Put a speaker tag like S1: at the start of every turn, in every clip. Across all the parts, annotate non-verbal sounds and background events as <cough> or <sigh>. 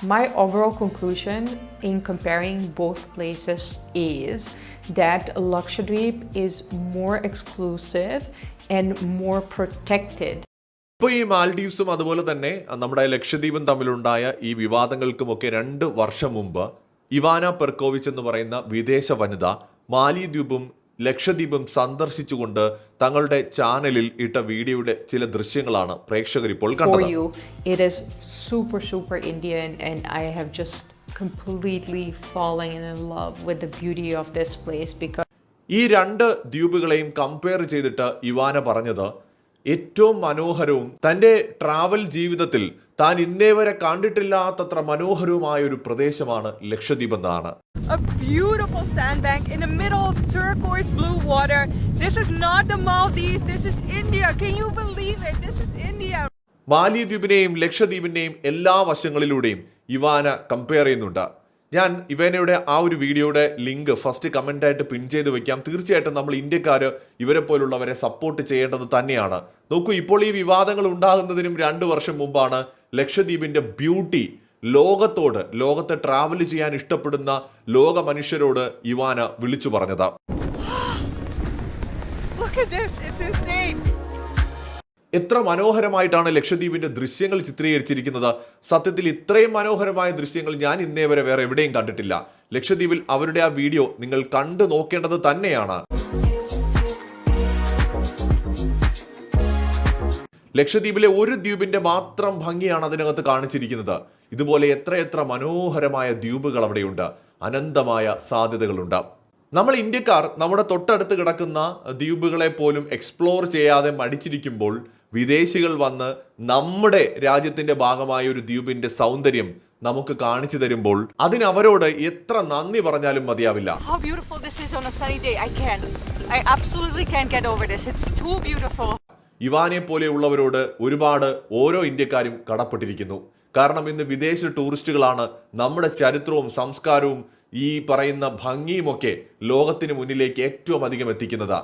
S1: My overall conclusion in comparing both places is that Lakshadweep is more exclusive and more protected
S2: ഇപ്പോൾ ഈ മാൽഡീവ്സും അതുപോലെ തന്നെ നമ്മുടെ ലക്ഷദ്വീപും തമ്മിലുണ്ടായ ഈ വിവാദങ്ങൾക്കുമൊക്കെ രണ്ട് വർഷം മുമ്പ് ഇവാന പെർക്കോവിച്ച് എന്ന് പറയുന്ന വിദേശ വനിത മാലിദ്വീപും ലക്ഷദ്വീപും സന്ദർശിച്ചുകൊണ്ട് തങ്ങളുടെ ചാനലിൽ ഇട്ട വീഡിയോയുടെ ചില ദൃശ്യങ്ങളാണ് പ്രേക്ഷകർ ഇപ്പോൾ കണ്ടത്. ഈ രണ്ട് ദ്വീപുകളെയും കമ്പയർ ചെയ്തിട്ട് ഇവാന പറഞ്ഞത് ഏറ്റവും മനോഹരവും തന്റെ ട്രാവൽ ജീവിതത്തിൽ താൻ ഇന്നേ വരെ കണ്ടിട്ടില്ലാത്തത്ര മനോഹരവുമായ ഒരു പ്രദേശമാണ് ലക്ഷദ്വീപ് എന്നാണ്
S3: a beautiful sandbank in the middle of turquoise blue water. This is not the Maldives, this is India. Can you believe it? This is India.
S2: മാലിദ്വീപിനെയും ലക്ഷദ്വീപിന്റെയും എല്ലാ വശങ്ങളിലൂടെയും ഇവാന കമ്പയർ ചെയ്യുന്നുണ്ട് ഞാൻ ഇവാനയുടെ ആ ഒരു വീഡിയോയുടെ ലിങ്ക് ഫസ്റ്റ് കമന്റായിട്ട് പിൻ ചെയ്ത് വെക്കാം തീർച്ചയായിട്ടും നമ്മൾ ഇന്ത്യക്കാർ ഇവരെ പോലുള്ളവരെ സപ്പോർട്ട് ചെയ്യേണ്ടത് തന്നെയാണ് നോക്കൂ ഇപ്പോൾ ഈ വിവാദങ്ങൾ ഉണ്ടാകുന്നതിനും രണ്ട് വർഷം മുമ്പാണ് ലക്ഷദ്വീപിന്റെ ബ്യൂട്ടി ലോകത്തോട് ലോകത്തെ ട്രാവൽ ചെയ്യാൻ ഇഷ്ടപ്പെടുന്ന ലോക മനുഷ്യരോട് ഇവാന വിളിച്ചു പറഞ്ഞത്. <gasps> എത്ര മനോഹരമായിട്ടാണ് ലക്ഷദ്വീപിന്റെ ദൃശ്യങ്ങൾ ചിത്രീകരിച്ചിരിക്കുന്നത്. സത്യത്തിൽ ഇത്രയും മനോഹരമായ ദൃശ്യങ്ങൾ ഞാൻ ഇന്നേ വരെ വേറെ എവിടെയും കണ്ടിട്ടില്ല. ലക്ഷദ്വീപിൽ അവരുടെ ആ വീഡിയോ നിങ്ങൾ കണ്ടു നോക്കേണ്ടത് തന്നെയാണ്. ലക്ഷദ്വീപിലെ ഒരു ദ്വീപിന്റെ മാത്രം ഭംഗിയാണ് അതിനകത്ത് കാണിച്ചിരിക്കുന്നത്. ഇതുപോലെ എത്രയെത്ര മനോഹരമായ ദ്വീപുകൾ അവിടെയുണ്ട് അനന്തമായ സാധ്യതകളുണ്ട് നമ്മൾ ഇന്ത്യക്കാർ നമ്മുടെ തൊട്ടടുത്ത് കിടക്കുന്ന ദ്വീപുകളെ പോലും എക്സ്പ്ലോർ ചെയ്യാതെ മടിച്ചിരിക്കുമ്പോൾ വിദേശികൾ വന്ന് നമ്മുടെ രാജ്യത്തിന്റെ ഭാഗമായ ഒരു ദ്വീപിന്റെ സൗന്ദര്യം നമുക്ക് കാണിച്ചു തരുമ്പോൾ അതിന് അവരോട് എത്ര നന്ദി പറഞ്ഞാലും മതിയാവില്ല
S3: How beautiful this is on a sunny day. I can't. I absolutely can't get over this. It's too beautiful.
S2: ഇവാനെ പോലെയുള്ളവരോട് ഒരുപാട് ഓരോ ഇന്ത്യക്കാരും കടപ്പെട്ടിരിക്കുന്നു കാരണം ഇന്ന് വിദേശ ടൂറിസ്റ്റുകളാണ് നമ്മുടെ ചരിത്രവും സംസ്കാരവും ഈ പറയുന്ന ഭംഗിയുമൊക്കെ ലോകത്തിന് മുന്നിലേക്ക് ഏറ്റവും അധികം എത്തിക്കുന്നത്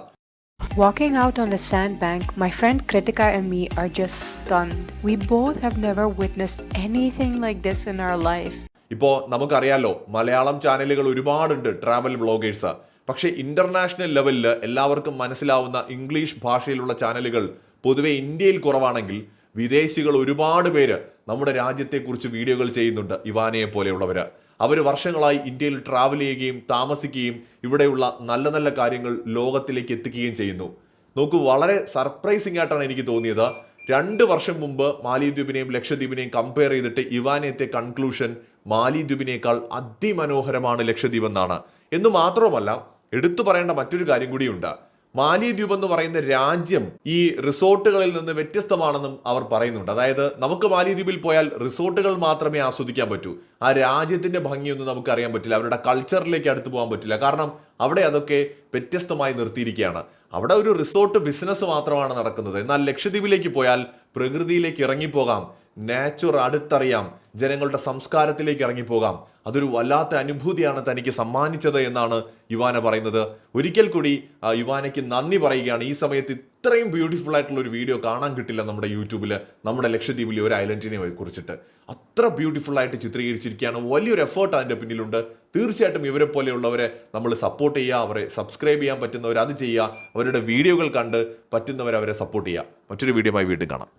S4: Walking out on the sandbank, my friend Kritika and me are just stunned. We both have never witnessed anything like this in our life.
S2: ഇപ്പോൾ നമുക്കറിയാലോ മലയാളം ചാനലുകൾ ഒരുപാടുണ്ട് ട്രാവൽ വ്ളോഗേഴ്സ് പക്ഷേ ഇന്റർനാഷണൽ ലെവലിൽ എല്ലാവർക്കും മനസ്സിലാവുന്ന ഇംഗ്ലീഷ് ഭാഷയിലുള്ള ചാനലുകൾ പൊതുവെ ഇന്ത്യയിൽ കുറവാണെങ്കിൽ വിദേശികൾ ഒരുപാട് പേര് നമ്മുടെ രാജ്യത്തെക്കുറിച്ച് വീഡിയോകൾ ചെയ്യുന്നുണ്ട് ഇവാനയെ പോലെയുള്ളവർ അവർ വർഷങ്ങളായി ഇന്ത്യയിൽ ട്രാവൽ ചെയ്യുകയും താമസിക്കുകയും ഇവിടെയുള്ള നല്ല നല്ല കാര്യങ്ങൾ ലോകത്തിലേക്ക് എത്തിക്കുകയും ചെയ്യുന്നു. നോക്കൂ വളരെ സർപ്രൈസിംഗ് ആയിട്ടാണ് എനിക്ക് തോന്നിയത്. രണ്ട് വർഷം മുമ്പ് മാലിദ്വീപിനെയും ലക്ഷദ്വീപിനെയും കമ്പയർ ചെയ്തിട്ട് ഇവാനയത്തെ കൺക്ലൂഷൻ മാലിദ്വീപിനേക്കാൾ അതിമനോഹരമാണ് ലക്ഷദ്വീപ് എന്നാണ് എന്ന് മാത്രവുമല്ല എടുത്തു പറയേണ്ട മറ്റൊരു കാര്യം കൂടിയുണ്ട്. മാലിദ്വീപ് എന്ന് പറയുന്ന രാജ്യം ഈ റിസോർട്ടുകളിൽ നിന്ന് വ്യത്യസ്തമാണെന്നും അവർ പറയുന്നുണ്ട്. അതായത് നമുക്ക് മാലിദ്വീപിൽ പോയാൽ റിസോർട്ടുകൾ മാത്രമേ ആസ്വദിക്കാൻ പറ്റൂ. ആ രാജ്യത്തിന്റെ ഭംഗിയൊന്നും നമുക്ക് അറിയാൻ പറ്റില്ല. അവരുടെ കൾച്ചറിലേക്ക് അടുത്ത് പോകാൻ പറ്റില്ല. കാരണം അവിടെ അതൊക്കെ വ്യത്യസ്തമായി നിർത്തിയിരിക്കുകയാണ്. അവിടെ ഒരു റിസോർട്ട് ബിസിനസ് മാത്രമാണ് നടക്കുന്നത്. എന്നാൽ ലക്ഷദ്വീപിലേക്ക് പോയാൽ പ്രകൃതിയിലേക്ക് ഇറങ്ങിപ്പോകാം. നാച്ചുർ അടുത്തറിയാം. ജനങ്ങളുടെ സംസ്കാരത്തിലേക്ക് ഇറങ്ങിപ്പോകാം. അതൊരു വല്ലാത്ത അനുഭൂതിയാണ് തനിക്ക് സമ്മാനിച്ചത് എന്നാണ് യുവാന പറയുന്നത്. ഒരിക്കൽ കൂടി യുവാനയ്ക്ക് നന്ദി പറയുകയാണ്. ഈ സമയത്ത് ഇത്രയും ബ്യൂട്ടിഫുൾ ആയിട്ടുള്ള ഒരു വീഡിയോ കാണാൻ കിട്ടില്ല നമ്മുടെ യൂട്യൂബിൽ നമ്മുടെ ലക്ഷദ്വീപിലെ ഒരു ഐലൻഡിനെ കുറിച്ചിട്ട്. അത്ര ബ്യൂട്ടിഫുൾ ആയിട്ട് ചിത്രീകരിച്ചിരിക്കുകയാണ്. വലിയൊരു എഫേർട്ട് അതിന്റെ പിന്നിലുണ്ട്. തീർച്ചയായിട്ടും ഇവരെ പോലെയുള്ളവരെ നമ്മൾ സപ്പോർട്ട് ചെയ്യുക. അവരെ സബ്സ്ക്രൈബ് ചെയ്യാൻ പറ്റുന്നവർ അത് ചെയ്യുക. അവരുടെ വീഡിയോകൾ കണ്ട് പറ്റുന്നവർ അവരെ സപ്പോർട്ട് ചെയ്യുക. മറ്റൊരു വീഡിയോയുമായി വീണ്ടും കാണാം.